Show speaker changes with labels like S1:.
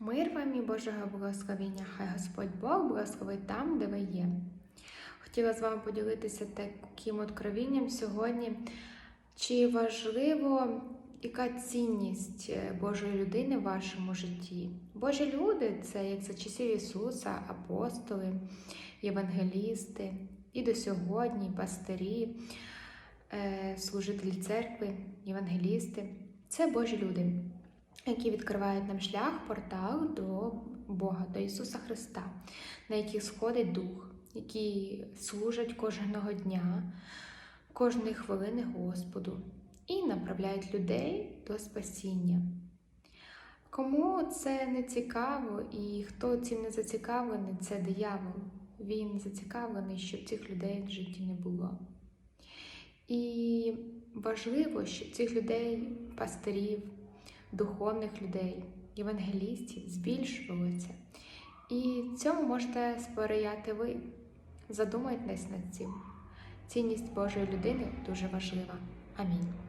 S1: Мир вам і Божого благословення, хай Господь Бог благословить там, де ви є. Хотіла з вами поділитися таким откровінням сьогодні. Чи важливо, яка цінність е, Божої людини в вашому житті? Божі люди це як за часів Ісуса, апостоли, євангелісти, і до сьогодні пастирі, е, служителі церкви, євангелісти. Це Божі люди які відкривають нам шлях, портал до Бога, до Ісуса Христа, на яких сходить Дух, які служать кожного дня, кожної хвилини Господу і направляють людей до спасіння. Кому це не цікаво і хто цим не зацікавлений, це диявол. Він зацікавлений, щоб цих людей в житті не було. І важливо, щоб цих людей, пастирів, духовних людей, євангелістів збільшувалося. І цьому можете сприяти ви. Задумайтесь над цим. Цінність Божої людини дуже важлива. Амінь.